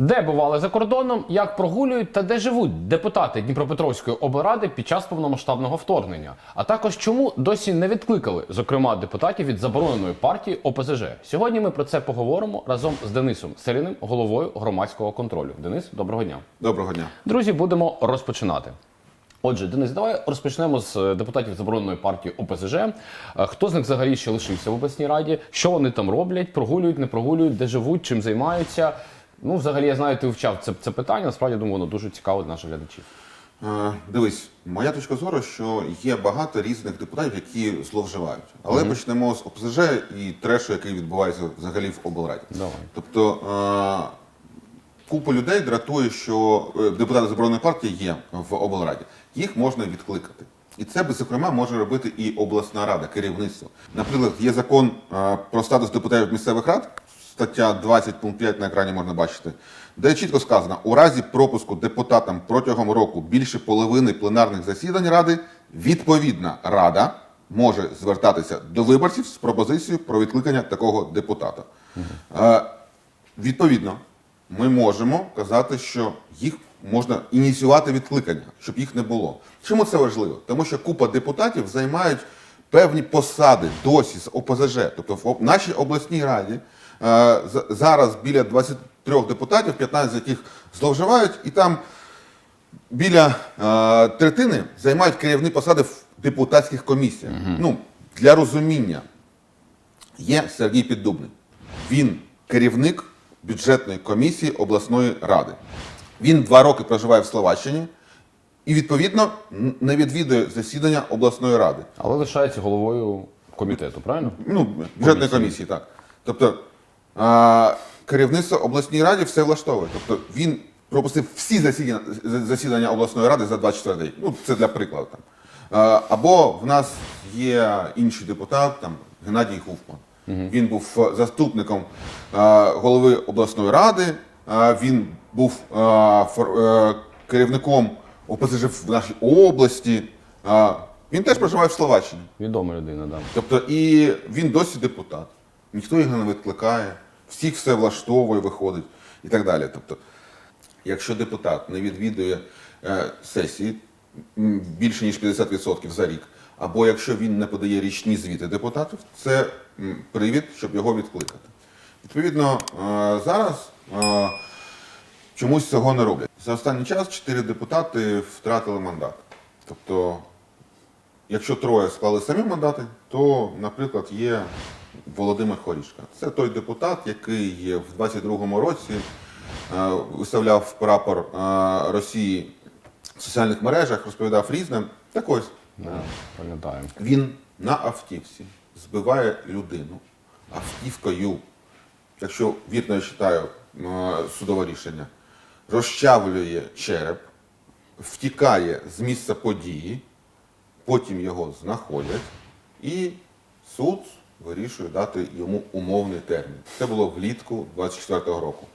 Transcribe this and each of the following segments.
Де бували за кордоном, як прогулюють та де живуть депутати Дніпропетровської облради під час повномасштабного вторгнення, а також чому досі не відкликали, зокрема депутатів від забороненої партії ОПЗЖ. Сьогодні ми про це поговоримо разом з Денисом Селіним, головою громадського контролю. Денис, доброго дня. Доброго дня. Друзі, будемо розпочинати. Отже, Денис, давай розпочнемо з е, депутатів забороненої партії ОПЗЖ. Е, Хто з них взагалі ще лишився в обласній раді? Що вони там роблять? Прогулюють, не прогулюють, де живуть, чим займаються? Ну, взагалі, я знаю, ти вивчав це, це питання. Насправді думаю, воно дуже цікаво для наших глядачів. Е, Дивись, моя точка зору, що є багато різних депутатів, які зловживають. Але почнемо з ОПЗЖ і трешу, який відбувається взагалі в облраді. Давай. Тобто е, купа людей дратує, що е, депутати забороненої партії є в облраді. Їх можна відкликати. І це, зокрема, може робити і обласна рада, керівництво. Наприклад, є закон е, про статус депутатів місцевих рад, стаття 20 пункт 5 на екрані можна бачити, де чітко сказано, у разі пропуску депутатам протягом року більше половини пленарних засідань ради, відповідна рада може звертатися до виборців з пропозицією про відкликання такого депутата. Е, Відповідно, ми можемо казати, що їх можна ініціювати відкликання, щоб їх не було. Чому це важливо? Тому що купа депутатів займають певні посади досі з ОПЗЖ. Тобто в нашій обласній раді зараз біля 23 депутатів, 15 з яких зловживають, і там біля е, третини займають керівні посади в депутатських комісіях. Ну, для розуміння, є Сергій Піддубний. Він керівник бюджетної комісії обласної ради. Він два роки проживає в Словаччині і, відповідно, не відвідує засідання обласної ради. Але лишається головою комітету, правильно? Ну, бюджетної комісії, так. Тобто а, керівництво обласній раді все влаштовує. Тобто він пропустив всі засідання, засідання обласної ради за 24 рік. Ну, це для прикладу. Там. А, або в нас є інший депутат, там, Геннадій Гуфман. Він був е, заступником а, голови обласної ради, а, він був а, фор- е, керівником ОПЗЖ в нашій області. А, він теж проживає в Словаччині. Відома людина, да. Тобто і він досі депутат. Ніхто його не відкликає, всіх все влаштовує, виходить і так далі. Тобто, якщо депутат не відвідує е, сесії більше ніж 50% за рік, або якщо він не подає річні звіти депутатів, це привід, щоб його відкликати. Відповідно, е, зараз е, чомусь цього не роблять. За останній час чотири депутати втратили мандат. Тобто Якщо троє склали самі мандати, то, наприклад, є Володимир Хорішка. Це той депутат, який в 22-му році е, виставляв прапор е, Росії в соціальних мережах, розповідав різним. Так ось Да, пам'ятаємо. він на автівці збиває людину автівкою, якщо вірно я читаю е, судове рішення, розчавлює череп, втікає з місця події, потім його знаходять, і суд вирішує дати йому умовний термін. Це було влітку 24-го року.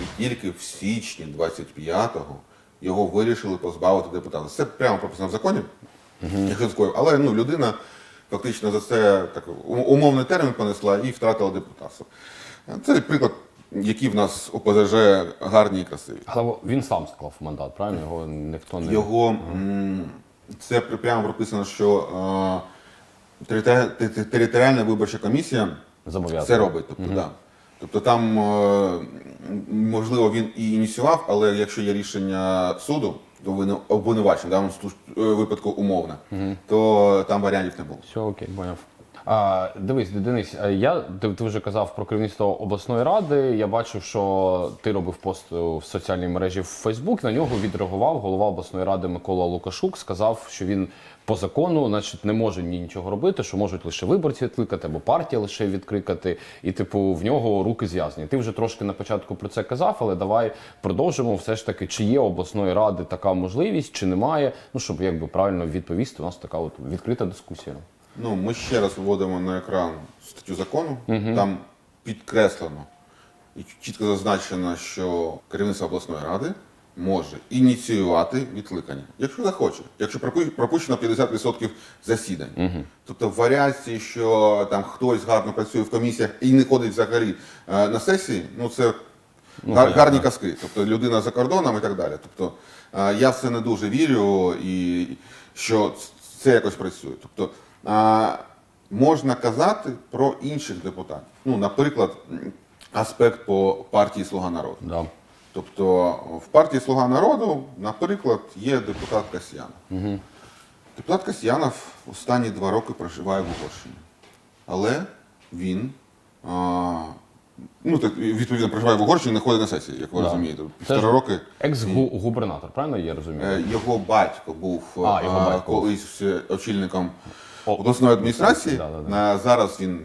І тільки в січні 25-го його вирішили позбавити депутата. Це прямо прописано в законі, скоїв. Але ну, людина фактично за це так, умовний термін понесла і втратила депутатство. Це приклад, які в нас ОПЗЖ гарні і красиві. Але він сам склав мандат, правильно? Його ніхто не Його це прямо прописано, що е, територи- те- те- територіальна виборча комісія це робить. Тобто, да. тобто там, е, можливо, він і ініціював, але якщо є рішення суду, то ви обвинувачення, в даному сту- е, випадку умовне, то там варіантів не було. Все окей, поняв. А, дивись, Денис, я ти, ти вже казав про керівництво обласної ради. Я бачив, що ти робив пост в соціальній мережі в Facebook. На нього відреагував голова обласної ради Микола Лукашук. Сказав, що він по закону, значить, не може ні нічого робити, що можуть лише виборці відкликати або партія лише відкликати. І, типу, в нього руки зв'язані. Ти вже трошки на початку про це казав, але давай продовжимо. Все ж таки, чи є обласної ради така можливість, чи немає. Ну щоб якби правильно відповісти, у нас така от відкрита дискусія. Ну, ми ще раз виводимо на екран статтю закону. Там підкреслено і чітко зазначено, що керівництво обласної ради може ініціювати відкликання, якщо захоче, якщо пропущено 50% засідань. Тобто варіації, що там хтось гарно працює в комісіях і не ходить взагалі е, на сесії, ну це Ну, Гар- гарні казки. Тобто людина за кордоном і так далі. Тобто е, я в це не дуже вірю, і що це якось працює. Тобто можна казати про інших депутатів. Ну, наприклад, аспект по партії Слуга народу. Да. Тобто в партії Слуга народу, наприклад, є депутат Касьянов. Депутат Касьянов останні два роки проживає в Угорщині. Але він а, ну, так, відповідно проживає в Угорщині, не ходить на сесії, як ви Да. розумієте. Півтора роки. Екс-губернатор, правильно я розумію? Е, Його батько був А, його батько. колись очільником обласної адміністрації. Да, да, да. Зараз він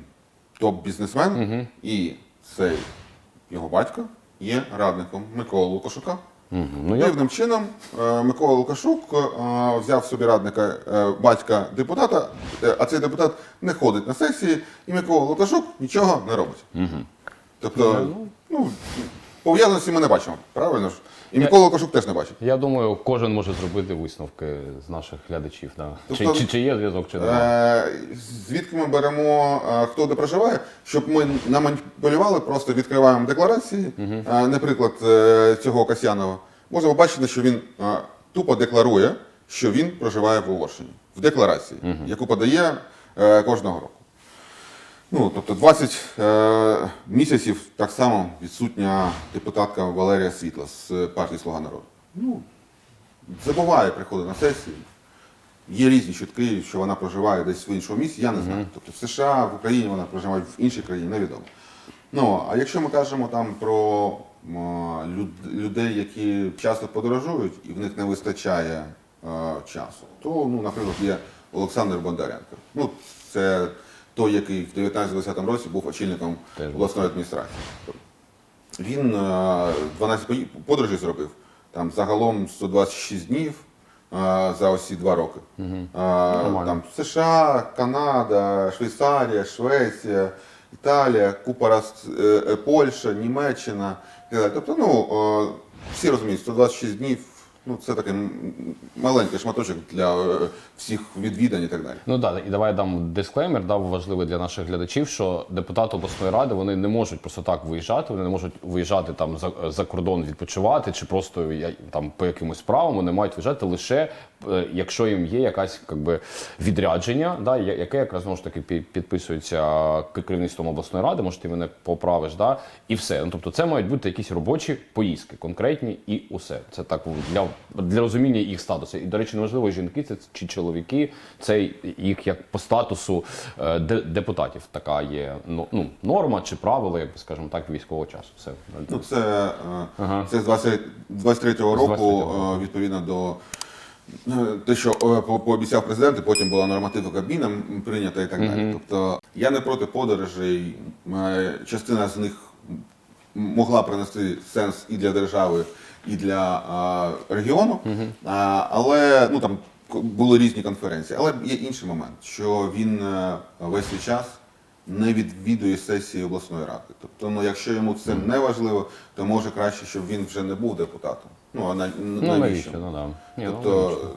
топ-бізнесмен, і цей його батько є радником Миколи Лукашука. Ну, я... Дивним чином е, Микола Лукашук е, взяв собі радника е, батька депутата, е, а цей депутат не ходить на сесії, і Микола Лукашук нічого не робить. Тобто, ну, пов'язаності ми не бачимо, правильно ж? І Микола Лукашук теж не бачить. я думаю, кожен може зробити висновки з наших глядачів. Да. Тобто- чи, чи, чи є зв'язок, чи немає. Е, Звідки ми беремо, е, хто де проживає, щоб ми наманіпулювали, просто відкриваємо декларації. Е, Наприклад, цього Касьянова. Можна побачити, що він тупо декларує, що він проживає в Угорщині в декларації, яку подає кожного року. Ну, тобто 20 е, місяців так само відсутня депутатка Валерія Світла з партії Слуга народу. Ну, забуває приходити на сесії. Є різні чутки, що вона проживає десь в іншому місці, я не знаю. Тобто в США, в Україні вона проживає в іншій країні, невідомо. Ну, а якщо ми кажемо там про людей, які часто подорожують і в них не вистачає е, часу, то, ну, наприклад, є Олександр Бондаренко. Ну, це той, який в 19-20 році був очільником обласної адміністрації. Він е, 12 пої- подорожей зробив. Там загалом 126 днів е, за ось два роки. Е, Там США, Канада, Швейцарія, Швеція, Італія, купа раз е, е, Польща, Німеччина. і так далі. Тобто, ну, е, всі розуміють, 126 днів. Ну, це такий маленький шматочок для е, всіх відвідань і так далі. Ну так, і давай дам дисклеймер, дав важливий для наших глядачів, що депутати обласної ради вони не можуть просто так виїжджати, вони не можуть виїжджати там за, за кордон відпочивати чи просто там по якимось справам. Вони мають виїжджати лише е, якщо їм є якась как би, відрядження, да, яке якраз знову ж таки підписується керівництвом обласної ради, може ти мене поправиш, да, і все. Ну, тобто це мають бути якісь робочі поїздки, конкретні і усе. Це так для, для розуміння їх статусу. І, до речі, неважливо, жінки це чи чоловіки, це їх як по статусу е, депутатів така є ну, ну, норма чи би скажемо так, військового часу. Все. Ну, це, е, це з 23-го року, 23-го е, відповідно до те, що пообіцяв президент, і потім була норматива Кабміном прийнята і так далі. Тобто я не проти подорожей. Частина з них могла принести сенс і для держави, і для е, регіону. А, але ну там були різні конференції. Але є інший момент, що він е, весь цей час не відвідує сесії обласної ради. Тобто, ну якщо йому це не важливо, то може краще, щоб він вже не був депутатом. Ну а на, Ну навіщо? Ну да. Ні, ну, Тобто логічно.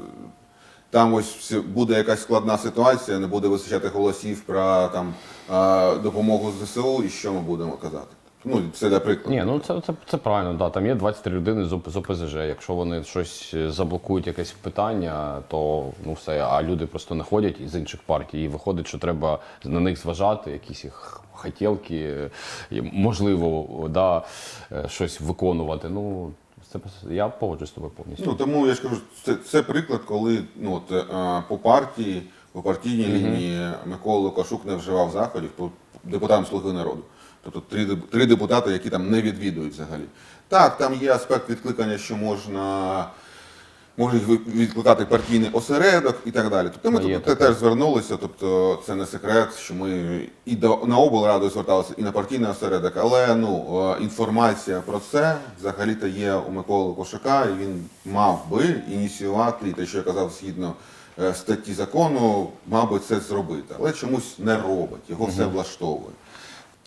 там ось буде якась складна ситуація, не буде вистачати голосів про там а, допомогу ЗСУ, і що ми будемо казати? Ну це для прикладу. Ні, ну це, це, це правильно, да. Там є 23 людини з, з ОПЗЖ. Якщо вони щось е, заблокують якесь питання, то ну все, а люди просто не ходять із інших партій. І виходить, що треба на них зважати, якісь їх хотілки, е, можливо, да, е, щось виконувати. Ну, це я погоджуюсь з тобою повністю. Ну тому я ж кажу, це, це приклад, коли ну от по партії, по партійній лінії Микола Лукашук не вживав заходів по депутатам Слуги народу. Тобто три, три депутати, які там не відвідують взагалі. Так, там є аспект відкликання, що можна. Може відкликати партійний осередок і так далі. Тобто ми тут теж звернулися, тобто це не секрет, що ми і до на облраду зверталися, і на партійний осередок. Але ну е, інформація про це взагалі-то є у Миколи Кошака, і він мав би ініціювати і те, що я казав, згідно е, статті закону, мав би це зробити, але чомусь не робить. Його все влаштовує.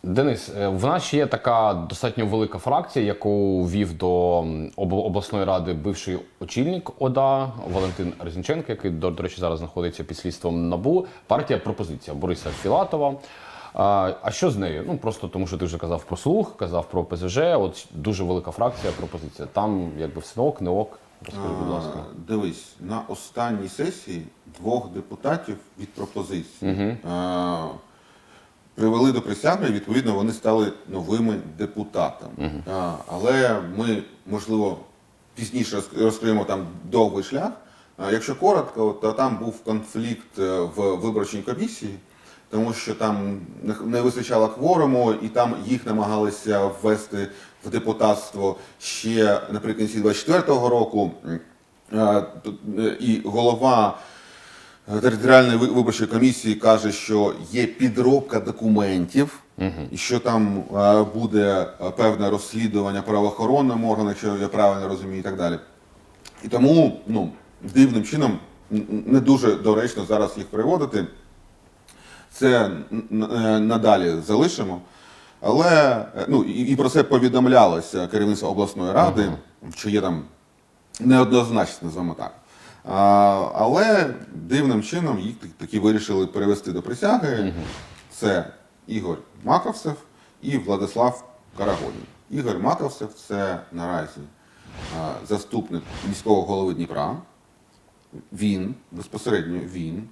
Денис, е, в нас ще є така достатньо велика фракція, яку вів до обласної ради бивший очільник ОДА Валентин Резніченко, який, до, речі, зараз знаходиться під слідством НАБУ. Партія пропозиція Бориса Філатова. А, що з нею? Ну просто тому, що ти вже казав про слух, казав про ПЗЖ. От дуже велика фракція, пропозиція. Там якби все ок, не ок. Розкажи, будь ласка. Дивись, на останній сесії двох депутатів від пропозиції а, привели до присяги, і відповідно вони стали новими депутатами. А, але ми, можливо, пізніше роз- розкриємо там довгий шлях. А, якщо коротко, то там був конфлікт е, в виборчій комісії. Тому що там не- вистачало кворуму, і там їх намагалися ввести в депутатство ще наприкінці 24-го року. Е, І голова територіальної виборчої комісії каже, що є підробка документів, і що там е, буде е, певне розслідування правоохоронним органам, якщо я правильно розумію, і так далі. І тому ну, дивним чином не дуже доречно зараз їх приводити. Це е, надалі залишимо. Але е, ну, і, про це повідомлялося керівництво обласної ради, що є там неоднозначно, називаємо так. А, але дивним чином їх так- таки вирішили перевести до присяги. Це Ігор Маковцев і Владислав Карагодін. Ігор Маковцев це наразі а, заступник міського голови Дніпра. Він, безпосередньо він,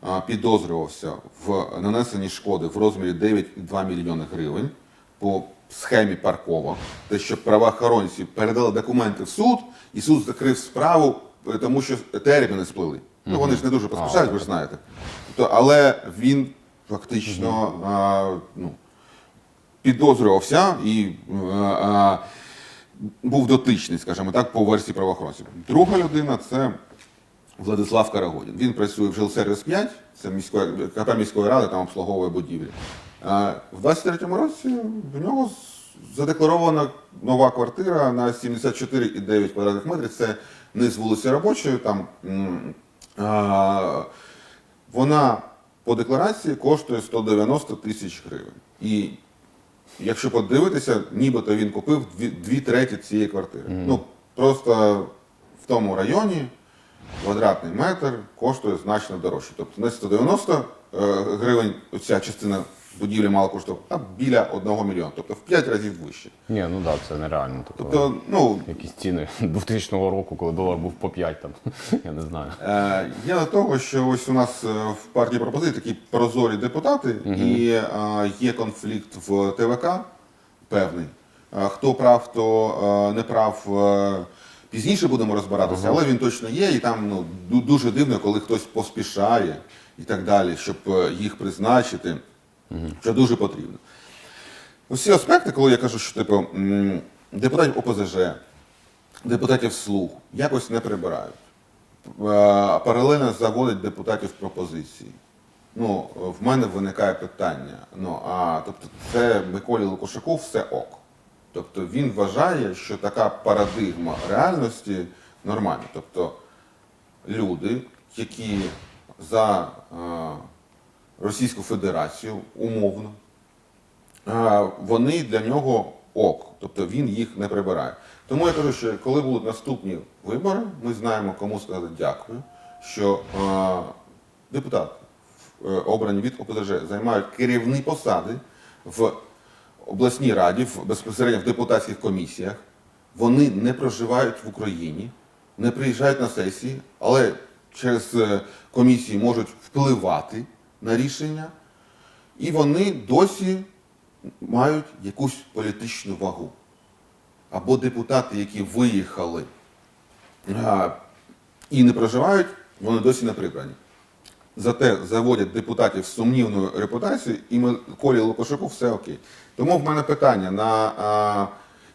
а, підозрювався в нанесенні шкоди в розмірі 9,2 мільйони гривень по схемі Паркова, те, що правоохоронці передали документи в суд, і суд закрив справу, тому що терміни сплили. Ну вони ж не дуже поспішають, ви ж знаєте. Тобто, але він фактично а, ну, підозрювався і е, е, був дотичний, скажімо так, по версії правоохоронців. Друга людина це Владислав Карагодін. Він працює в жилсервіс 5, це міської, КП міської ради, там обслуговує будівлі. А в 23-му році в нього задекларована нова квартира на 74,9 квадратних метрів. Це низ вулиці робочої. Там, а, вона по декларації коштує 190 тисяч гривень. І якщо подивитися, нібито він купив дві, дві треті цієї квартири. Ну, просто в тому районі квадратний метр коштує значно дорожче. Тобто не 190 е, гривень ця частина будівлі мала коштувати, а біля 1 мільйона, тобто в 5 разів вище. Ні, ну так, це нереально. Тобто, Тобто, ну, якісь ціни 2000 року, коли долар був по 5 там. Я не знаю. Е, Я до того, що ось у нас е, в партії пропозиції такі прозорі депутати, і е, є конфлікт в ТВК певний. Е, Хто прав, хто е, не прав. е, Пізніше будемо розбиратися, але він точно є, і там ну, ду- дуже дивно, коли хтось поспішає і так далі, щоб е, їх призначити, що дуже потрібно. Усі аспекти, коли я кажу, що типу, депутатів ОПЗЖ, депутатів слуг якось не прибирають. Е, паралельно заводить депутатів пропозиції. Ну, в мене виникає питання. Ну, а тобто, це Миколі Лукошаку все ок. Тобто він вважає, що така парадигма реальності нормальна. Тобто люди, які за е, Російську Федерацію умовно, вони для нього ок, тобто він їх не прибирає. Тому я кажу, що коли будуть наступні вибори, ми знаємо, кому сказати дякую, що депутати, е, обрані від ОПЗЖ, займають керівні посади в обласній раді, в, безпосередньо в депутатських комісіях. Вони не проживають в Україні, не приїжджають на сесії, але через е, комісії можуть впливати на рішення, і вони досі мають якусь політичну вагу. Або депутати, які виїхали і не проживають, вони досі не прибрані. Зате заводять депутатів з сумнівною репутацією, і Миколі Лукашуку все окей. Тому в мене питання, на а,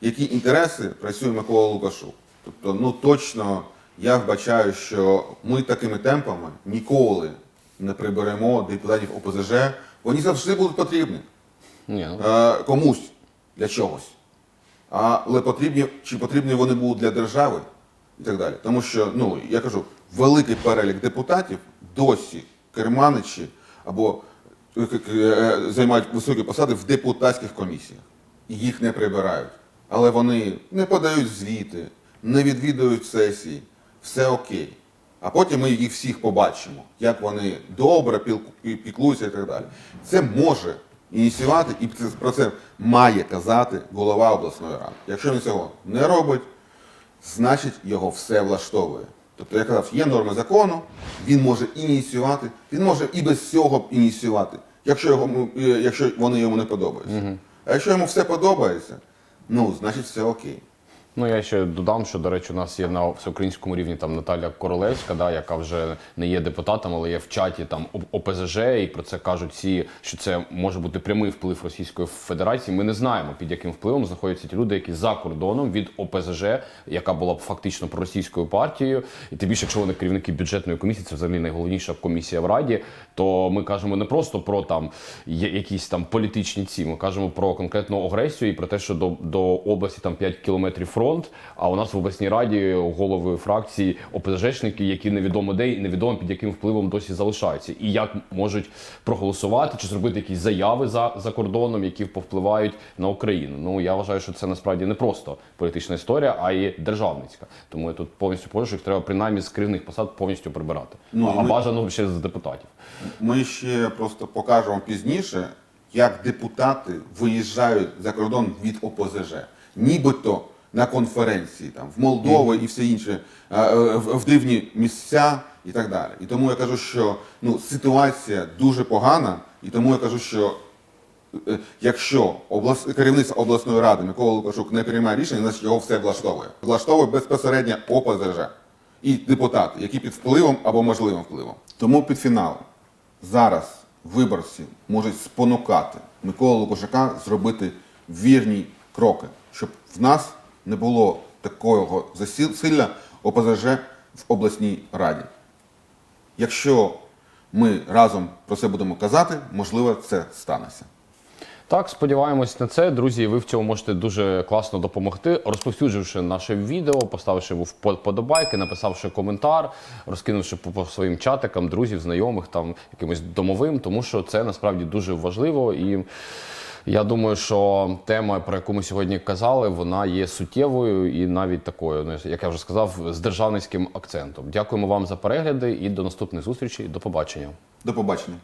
які інтереси працює Микола Лукашук. Тобто, ну точно я вбачаю, що ми такими темпами ніколи не приберемо депутатів ОПЗЖ. Вони завжди будуть потрібні Ні, ну, е, комусь для чогось. Але потрібні, чи потрібні вони будуть для держави і так далі. Тому що, ну, я кажу, великий перелік депутатів досі керманичі або е, е, займають високі посади в депутатських комісіях. І їх не прибирають. Але вони не подають звіти, не відвідують сесії, все окей. А потім ми їх всіх побачимо, як вони добре піклуються і так далі. Це може ініціювати, і про це має казати голова обласної ради. Якщо він цього не робить, значить його все влаштовує. Тобто, я казав, є норми закону, він може ініціювати, він може і без цього ініціювати, якщо, його, е, якщо вони йому не подобаються. А якщо йому все подобається, ну, значить все окей. Ну я ще додам, що до речі, у нас є на всеукраїнському рівні там Наталя Королевська, да, яка вже не є депутатом, але є в чаті там ОПЗЖ, і про це кажуть всі, що це може бути прямий вплив Російської Федерації. Ми не знаємо під яким впливом знаходяться ті люди, які за кордоном від ОПЗЖ, яка була б фактично проросійською партією, і тим більше, якщо вони керівники бюджетної комісії, це взагалі найголовніша комісія в раді. То ми кажемо не просто про там якісь там політичні ці. Ми кажемо про конкретну агресію і про те, що до, до області там 5 кілометрів фронт. А у нас в обласній раді голови фракції ОПЗЖники, які невідомо де і невідомо під яким впливом досі залишаються, і як можуть проголосувати чи зробити якісь заяви за, за кордоном, які повпливають на Україну. Ну я вважаю, що це насправді не просто політична історія, а й державницька. Тому я тут повністю погоджуюсь, що їх треба принаймні з керівних посад повністю прибирати. Ну, а ми- бажано ще з депутатів. Ми ще просто покажемо пізніше, як депутати виїжджають за кордон від ОПЗЖ. Нібито на конференції там, в Молдову і все інше, е, в в дивні місця і так далі. І тому я кажу, що ну, ситуація дуже погана, і тому я кажу, що е, якщо облас... керівництво обласної ради Микола Лукашук не приймає рішення, значить його все влаштовує. Влаштовує безпосередньо ОПЗЖ і депутати, які під впливом або можливим впливом. Тому під фінал зараз виборці можуть спонукати Микола Лукашука зробити вірні кроки, щоб в нас не було такого засилля ОПЗЖ в обласній раді. Якщо ми разом про це будемо казати, можливо, це станеться. Так, сподіваємось на це. Друзі, ви в цьому можете дуже класно допомогти, розповсюдживши наше відео, поставивши вподобайки, написавши коментар, розкинувши по своїм чатикам, друзів, знайомих, там якимось домовим, тому що це насправді дуже важливо і. Я думаю, що тема, про яку ми сьогодні казали, вона є суттєвою і навіть такою, як я вже сказав, з державницьким акцентом. Дякуємо вам за перегляди і до наступних зустрічей. До побачення. До побачення.